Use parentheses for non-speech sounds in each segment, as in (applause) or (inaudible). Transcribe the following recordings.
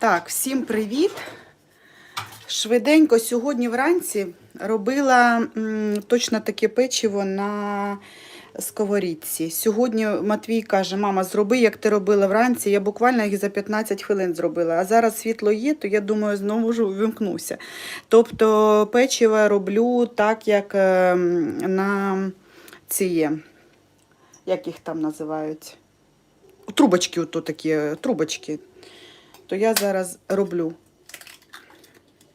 Так, всім привіт. Швиденько сьогодні вранці робила м, точно таке печиво на сковорідці. Сьогодні Матвій каже: мама, зроби, як ти робила вранці. Я буквально їх за 15 хвилин зробила. А зараз світло є, то я думаю, знову ж вимкнуся. Тобто печиво роблю так, як е, на ці. Як їх там називають? Трубочки, ото такі трубочки то я зараз роблю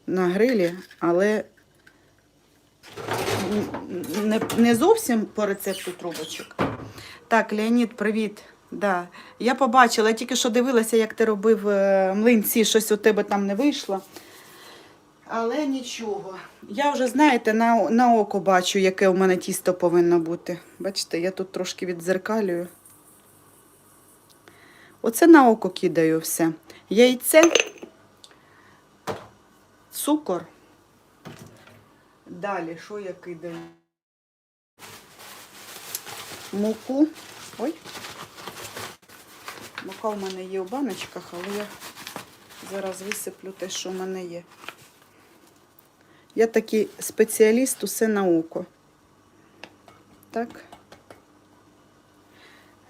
на грилі, але не, не зовсім по рецепту трубочок. Так, Леонід, привіт. Да. Я побачила, я тільки що дивилася, як ти робив е, млинці, щось у тебе там не вийшло. Але нічого. Я вже, знаєте, на, на око бачу, яке у мене тісто повинно бути. Бачите, я тут трошки віддзеркалюю. Оце на око кидаю все. Яйце, цукор. Далі, що я кидаю? Муку. Ой. Мука в мене є у баночках, але я зараз висиплю те, що в мене є. Я такий спеціаліст, усе на око. Так.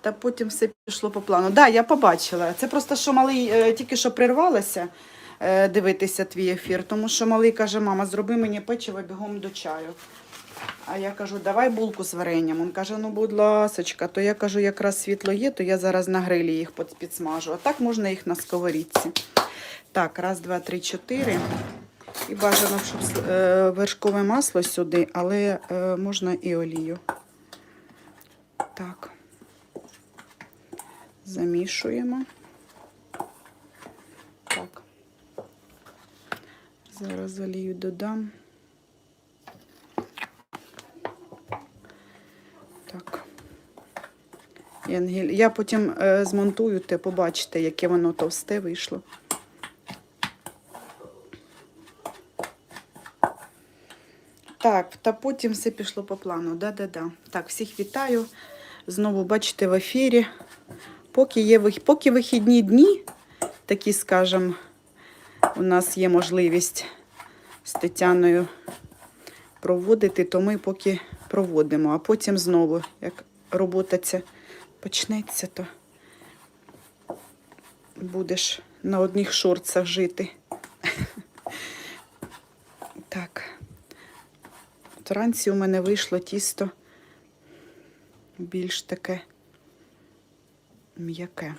Та потім все пішло по плану. Так, да, я побачила. Це просто що малий е, тільки що прирвалася е, дивитися твій ефір, тому що малий каже, мама, зроби мені печиво бігом до чаю. А я кажу, давай булку з варенням. Він каже, ну будь ласочка, то я кажу, якраз світло є, то я зараз на грилі їх підсмажу. А так можна їх на сковорідці. Так, раз, два, три, чотири. І бажано, щоб е, вершкове масло сюди, але можна і олію. Так. Замішуємо. Так. Зараз олію додам. Так. Я потім е, змонтую те, побачите, яке воно товсте вийшло. Так, та потім все пішло по плану. Да-да-да. Так, всіх вітаю. Знову бачите в ефірі. Поки є поки вихідні дні, такі, скажем, у нас є можливість з Тетяною проводити, то ми поки проводимо. А потім знову, як робота ця почнеться, то будеш на одних шорцах жити. (laughs) Так. Вранці у мене вийшло тісто більш таке м'яке.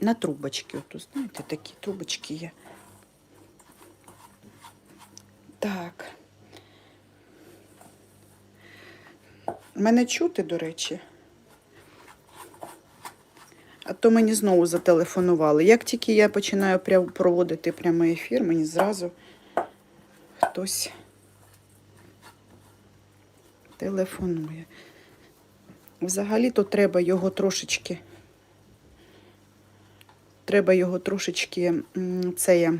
На трубочки. Ото, знаєте, такі трубочки є. Так. Мене чути, до речі. А то мені знову зателефонували. Як тільки я починаю проводити прямий ефір, мені зразу хтось телефонує. Взагалі-то треба його трошечки. Треба його трошечки це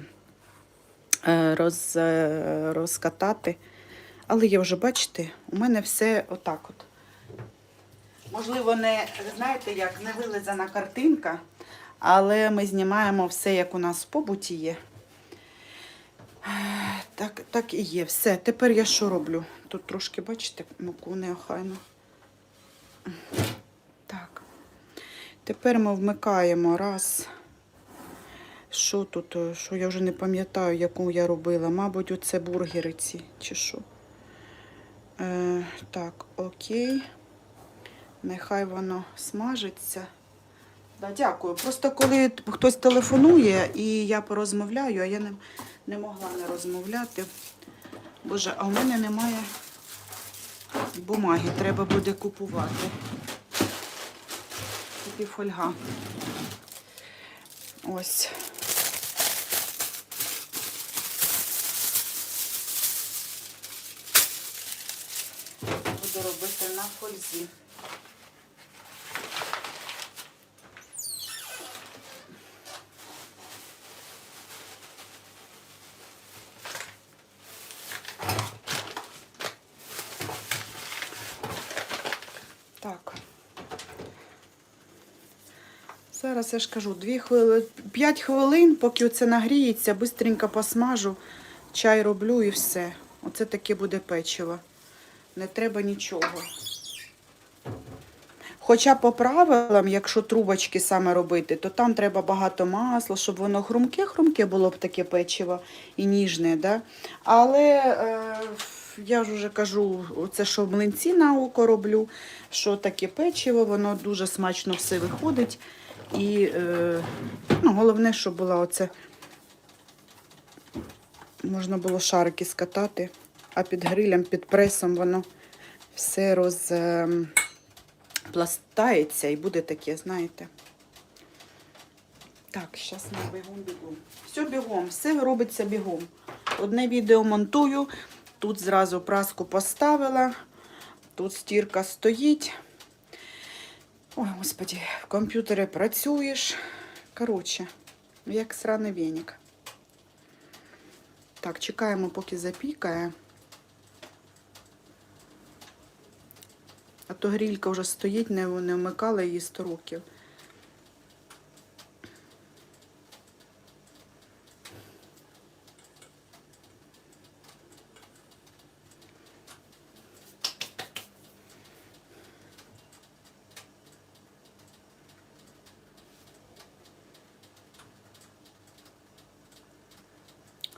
е, роз, е, розкатати. Але я вже, бачите, у мене все отак от. Можливо, не, знаєте, як не вилизана картинка, але ми знімаємо все, як у нас в побуті є. Так, так і є. Все. Тепер я що роблю? Тут трошки, бачите, муку неохайно. Так. Тепер ми вмикаємо раз. Що тут? е, Що я вже не пам'ятаю, яку я робила. Мабуть, оце бургери ці, чи що. Е, так, окей. Нехай воно смажиться. Да, дякую. Просто коли хтось телефонує і я порозмовляю, а я не, не могла не розмовляти. Боже, а у мене немає бумаги, треба буде купувати. Тільки фольга. Ось. Буду робити на фользі. Так. Зараз я ж кажу, 2 хвили... 5 хвилин, поки оце нагріється, бистренько посмажу, чай роблю і все. Оце таке буде печиво. Не треба нічого. Хоча по правилам, якщо трубочки саме робити, то там треба багато масла, щоб воно хрумке-хрумке було б таке печиво і ніжне. Да? Але е, я ж вже кажу, це що млинці на око роблю, що таке печиво, воно дуже смачно все виходить. І е, ну, головне, щоб була оце, можна було шарики скатати, а під грилем, під пресом воно все роз. Е, і буде таке, знаєте. Так, зараз ми бігом бігом. Все бігом, все робиться бігом. Одне відео монтую, тут зразу праску поставила, тут стірка стоїть. Ой, господі, в комп'ютері працюєш. Коротше, як сраний веник. Так, чекаємо, поки запікає. А то грілька вже стоїть, не вмикала її 100 років.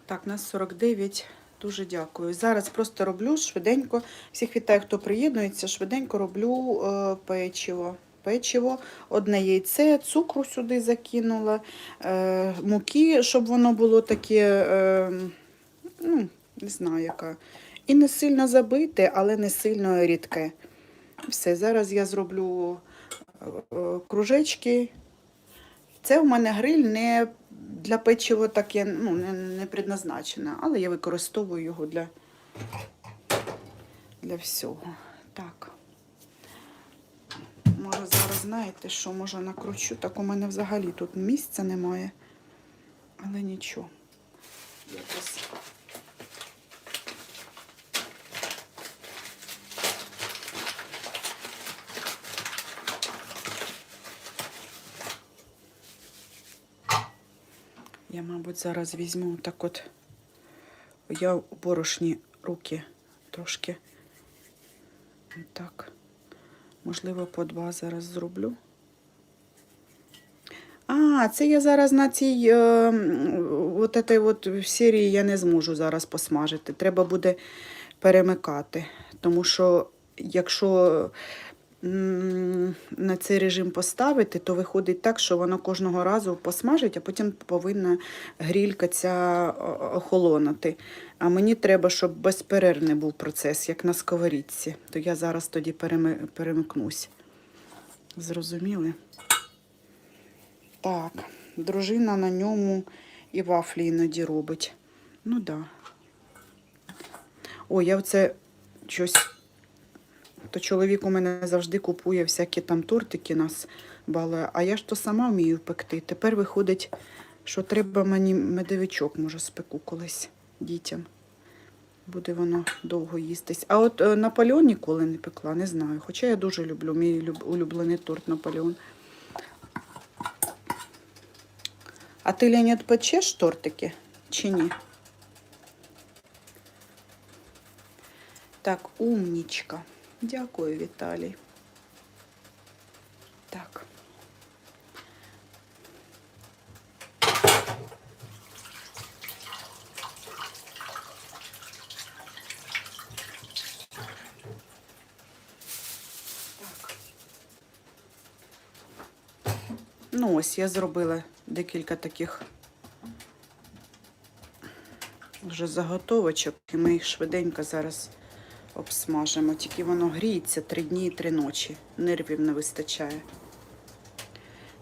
Так, нас 49. Дуже дякую. Зараз просто роблю швиденько. Всіх вітаю, хто приєднується. Швиденько роблю е, печиво. Печиво, одне яйце, цукру сюди закинула, е, муки, щоб воно було таке, е, ну, не знаю яка. І не сильно забите, але не сильно рідке. Все, зараз я зроблю е, кружечки. Це у мене гриль не для печива таке ну, не, не предназначена, але я використовую його для, для всього. Так. Може, зараз знаєте, що може накручу. Так у мене взагалі тут місця немає. Але нічого. Якось. Я, мабуть, зараз візьму так от. Я борошні руки трошки. Так. Можливо, по два зараз зроблю. А, це я зараз на цій е, от этой от серії я не зможу зараз посмажити. Треба буде перемикати. Тому що якщо на цей режим поставити, то виходить так, що воно кожного разу посмажить, а потім повинна грілька ця охолонути. А мені треба, щоб безперервний був процес, як на сковорідці. То я зараз тоді переми- перемикнусь. Зрозуміли? Так, дружина на ньому і вафлі іноді робить. Ну так. Да. О, я оце щось. То чоловік у мене завжди купує всякі там тортики нас балує, а я ж то сама вмію пекти. Тепер виходить, що треба мені медовичок, може, спеку колись дітям. Буде воно довго їстись. А от е, Наполеон ніколи не пекла, не знаю. Хоча я дуже люблю мій улюблений торт Наполеон. А ти, Леонід, печеш тортики чи ні? Так, умнічка. Дякую, Віталій. Так. Ну, ось я зробила декілька таких вже заготовочок, і ми їх швиденько зараз обсмажимо. Тільки воно гріється три дні і три ночі. Нервів не вистачає.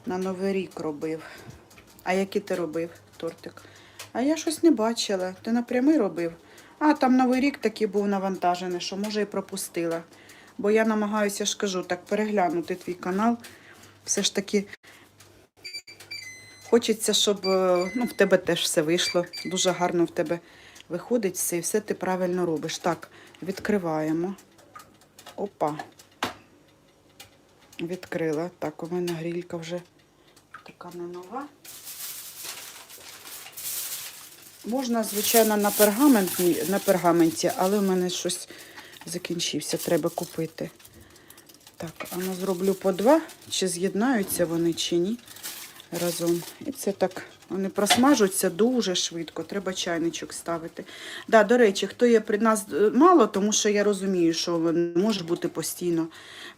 На Новий рік робив. А який ти робив тортик? А я щось не бачила. Ти напрямий робив? А, там Новий рік такий був навантажений, що може і пропустила. Бо я намагаюся, ж кажу, так переглянути твій канал. Все ж таки Хочеться, щоб е, ну, в тебе теж все вийшло. Дуже гарно в тебе виходить все, і все ти правильно робиш. Так, відкриваємо. Опа. Відкрила. Так, у мене грілька вже така не нова. Можна, звичайно, на пергаменті, на пергаменті, але в мене щось закінчився, треба купити. Так, а ну зроблю по два, чи з'єднаються вони, чи ні разом. І це так, вони просмажуються дуже швидко, треба чайничок ставити. Да, до речі, хто є при нас е, мало, тому що я розумію, що може бути постійно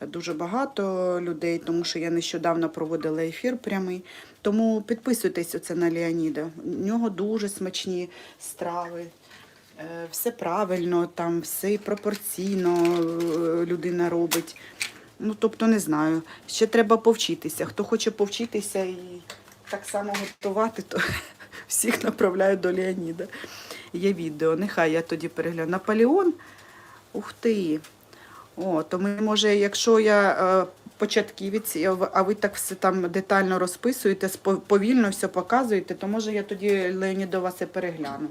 дуже багато людей, тому що я нещодавно проводила ефір прямий. Тому підписуйтесь оце на Леоніда. У нього дуже смачні страви. Е, Все правильно, там все пропорційно е, людина робить. Ну, тобто, не знаю. Ще треба повчитися. Хто хоче повчитися і так само готувати, то (laughs) всіх направляю до Леоніда. Є відео. Нехай я тоді перегляну. Наполеон. Ух ти. О, то ми, може, якщо я е, початківець, а ви- так все там детально розписуєте, повільно все показуєте, то може я тоді Леоніда вас і перегляну.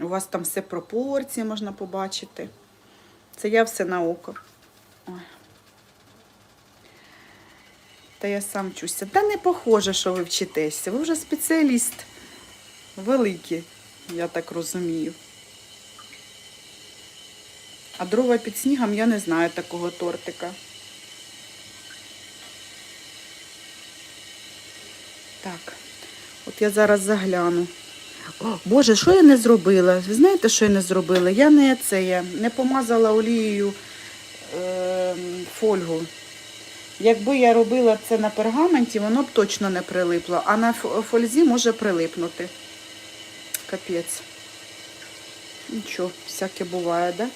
У вас там все пропорції можна побачити. Це я все на око. Та я сам вчуся. Та не похоже, що ви вчитеся. Ви вже спеціаліст великий, я так розумію. А дрова під снігом я не знаю такого тортика. Так, от я зараз загляну. О, Боже, що я не зробила? Ви знаєте, що я не зробила? Я не це я не помазала олією е, фольгу. Якби я робила це на пергаменті, воно б точно не прилипло, а на фользі може прилипнути. Капець. Нічого, всяке буває, да?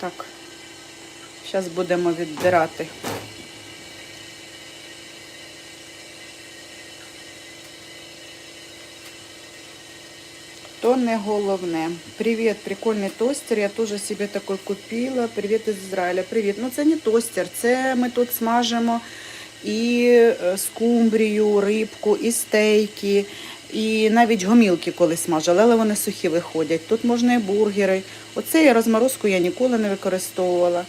Так. Зараз будемо віддирати. То не головне. Привіт, прикольний тостер. Я теж собі такий купила. Привіт із Ізраїля. Привіт. Ну це не тостер, це ми тут смажимо і е, скумбрію, рибку, і стейки, і навіть гомілки коли смажили, але вони сухі виходять. Тут можна і бургери. Оце я розморозку я ніколи не використовувала.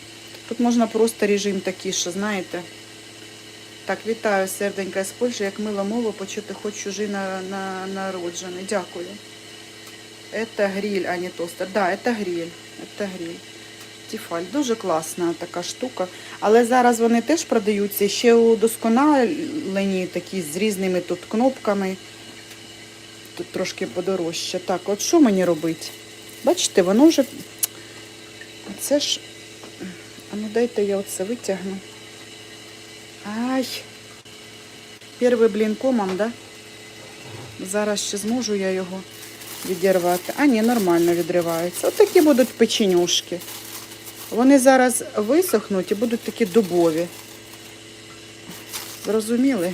Тут можна просто режим такий, що знаєте. Так, вітаю, серденька з Польщі, як мило мову почути хоч чужий на, на, народжений. Дякую. Это гриль, а не тостер. Да, это гриль. Это гриль. Тіфаль. Дуже класна така штука. Але зараз вони теж продаються ще удосконалені, такі з різними тут кнопками. Тут трошки подорожче. Так, от що мені робити? Бачите, воно вже. Це ж. А ну дайте я оце витягну. Ай. Перший блін комом, да? Зараз ще зможу я його відірвати. А ні, нормально відривається. От такі будуть печенюшки. Вони зараз висохнуть і будуть такі дубові. Зрозуміли?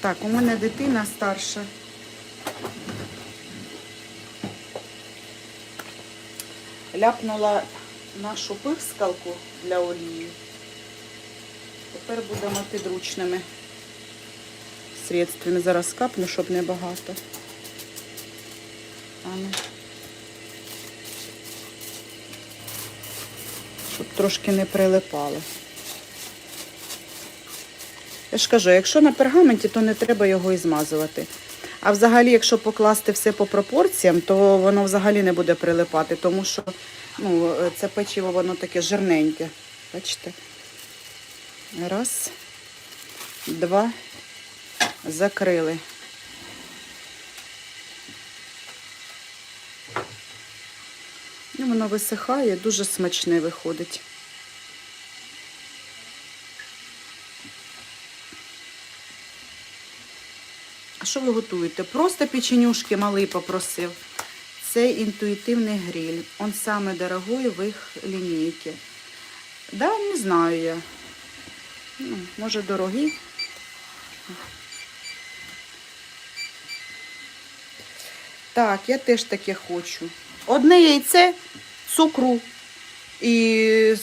Так, у мене дитина старша. Ляпнула нашу пискалку для олії. Тепер будемо підручними средствами. Зараз капну, щоб не багато. А ну. Щоб трошки не прилипало. Я ж кажу, якщо на пергаменті, то не треба його і змазувати. А взагалі, якщо покласти все по пропорціям, то воно взагалі не буде прилипати, тому що ну, це печиво воно таке жирненьке. Бачите? Раз, два, закрили. І воно висихає, дуже смачне виходить. А що ви готуєте? Просто печенюшки малий попросив. Це інтуїтивний гриль. Он саме дорогой в їх лінійці. Да, не знаю я. Ну, може дорогі. Так, я теж таке хочу. Одне яйце, цукру і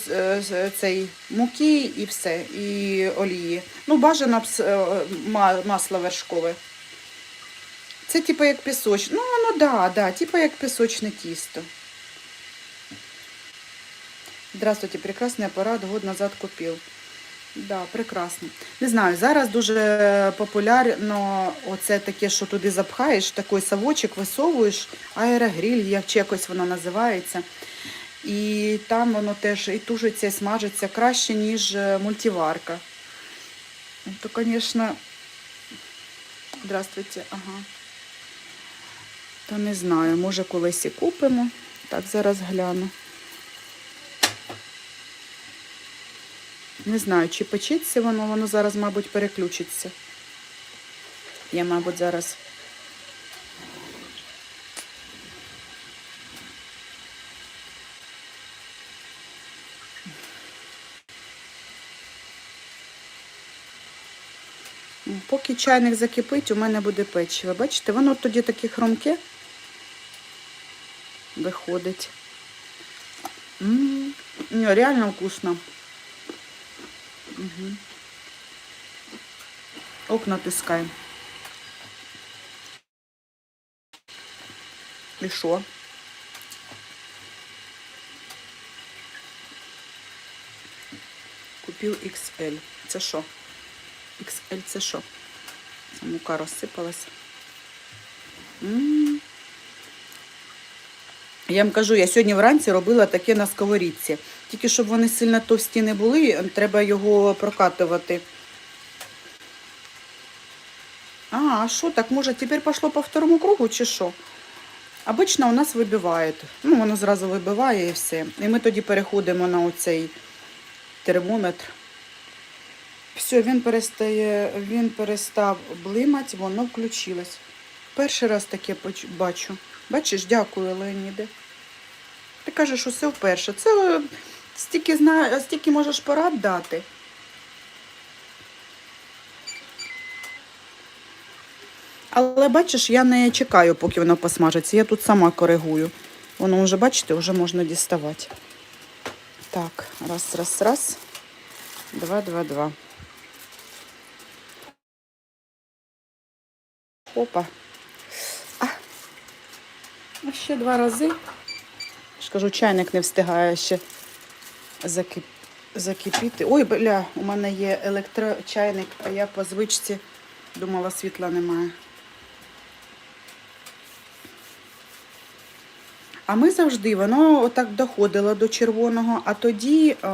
е, з- цей муки, і все, і олії. Ну, бажано е, ма- масло вершкове. Це типу як пісочне. Ну, воно да, да, типу як пісочне тісто. Здравствуйте, прекрасний апарат, год назад купив. Да, прекрасно. Не знаю, зараз дуже популярно оце таке, що туди запхаєш, такий совочок висовуєш, аерогриль, як чи якось воно називається. І там воно теж і тужиться, і смажиться краще, ніж е, мультиварка. Ну, То, звісно, здравствуйте, ага. То не знаю, може колись і купимо. Так, зараз гляну. Не знаю, чи печеться воно, воно зараз, мабуть, переключиться. Я, мабуть, зараз. Ну, Поки чайник закипить, у мене буде печиво. Бачите, воно тоді таке хромке виходить. М, Ні, реально вкусно. Угу. Ок, натискай. І що? Купив XL. Це що? XL це що? Мука розсипалася. М. Я вам кажу, я сьогодні вранці робила таке на сковорідці. Тільки щоб вони сильно товсті не були, треба його прокатувати. А, що так? Може, тепер пішло по второму кругу чи що? Обично у нас вибиває. Ну, воно зразу вибиває і все. І ми тоді переходимо на оцей термометр. Все, він перестає, він перестав блимати, воно включилось. Перший раз таке бачу. Бачиш, дякую, Леоніде. Ти кажеш, все вперше. Це е, стільки, зна... стільки можеш порад дати. Але бачиш, я не чекаю, поки воно посмажиться. Я тут сама коригую. Воно вже, бачите, вже можна діставати. Так, раз, раз, раз. Два, два, два. Опа. А. Ще два рази. Ж чайник не встигає ще закип... закипіти. Ой, бля, у мене є електрочайник, а я по звичці думала, світла немає. А ми завжди, воно отак доходило до червоного, а тоді е,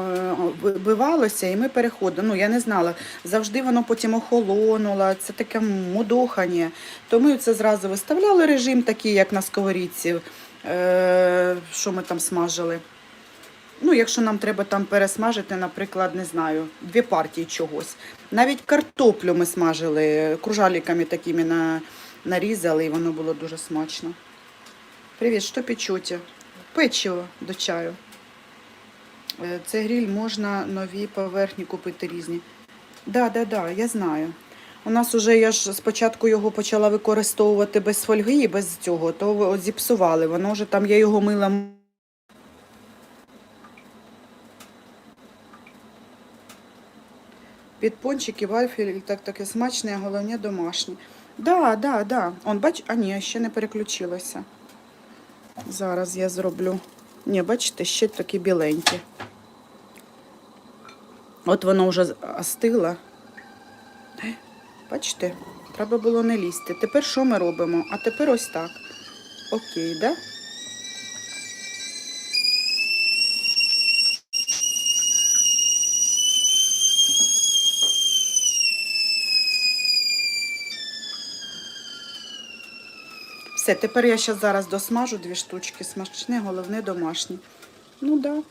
вибивалося і ми переходили. Ну, я не знала, завжди воно потім охолонуло, це таке мудохання. То ми це зразу виставляли режим такий, як на сковорідці, е, що ми там смажили. Ну, якщо нам треба там пересмажити, наприклад, не знаю, дві партії чогось. Навіть картоплю ми смажили, кружаліками такими на, нарізали, і воно було дуже смачно. Привіт, що печете? Печиво до чаю. Е, Це гриль можна нові поверхні купити різні. Да, да, да, я знаю. У нас уже я ж спочатку його почала використовувати без фольги і без цього, то зіпсували. Воно вже там я його мила. Під пончики, вафель, так таке смачне, головне домашнє. Да, да, да. Он бач, а ні, ще не переключилося. Зараз я зроблю. Ні, бачите, ще такі біленькі. От воно вже остило. Е, Бачите, треба було не лізти. Тепер що ми робимо? А тепер ось так. Окей, да? Все, тепер я ще зараз досмажу дві штучки. Смачне, головне домашнє. Ну да.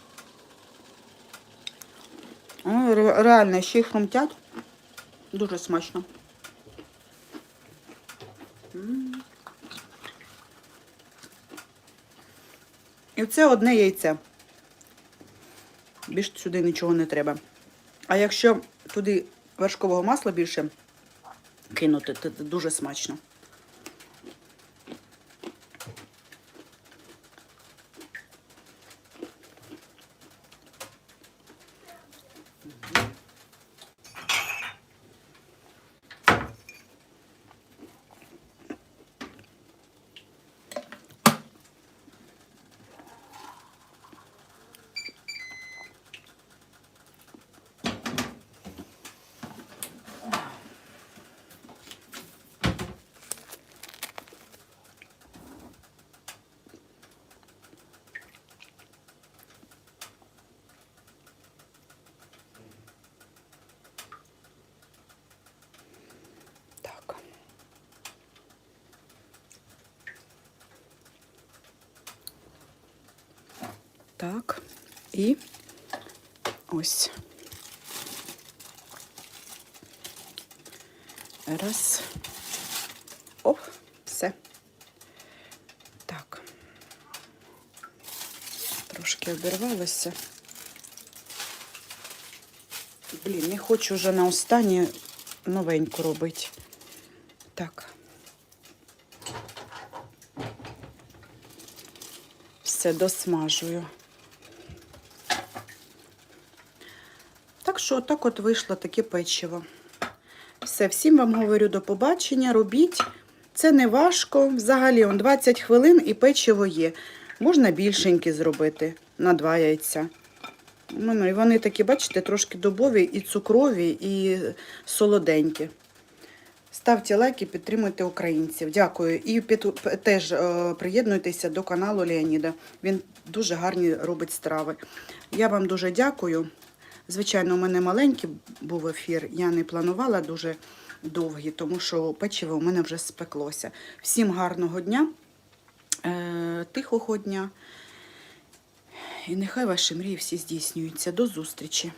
Реально, ще й хрумтять. Дуже смачно. І це одне яйце. Більше сюди нічого не треба. А якщо туди вершкового масла більше кинути, то дуже смачно. Так. І ось. Раз. Оп, все. Так. Трошки обірвалося. Блін, не хочу вже на останнє новеньку робити. Так. Все досмажую. Що, так от вийшло таке печиво. Все, всім вам говорю до побачення. Робіть. Це не важко. Взагалі, он 20 хвилин і печиво є. Можна більшенькі зробити на два яйця. Ну, ну, і вони такі, бачите, трошки дубові, і цукрові, і солоденькі. Ставте лайки, підтримуйте українців. Дякую. І під, теж е, приєднуйтеся до каналу Леоніда. Він дуже гарні робить страви. Я вам дуже дякую. Звичайно, у мене маленький був ефір. Я не планувала дуже довгий, тому що печиво у мене вже спеклося. Всім гарного дня, е, тихого дня. І нехай ваші мрії всі здійснюються. До зустрічі!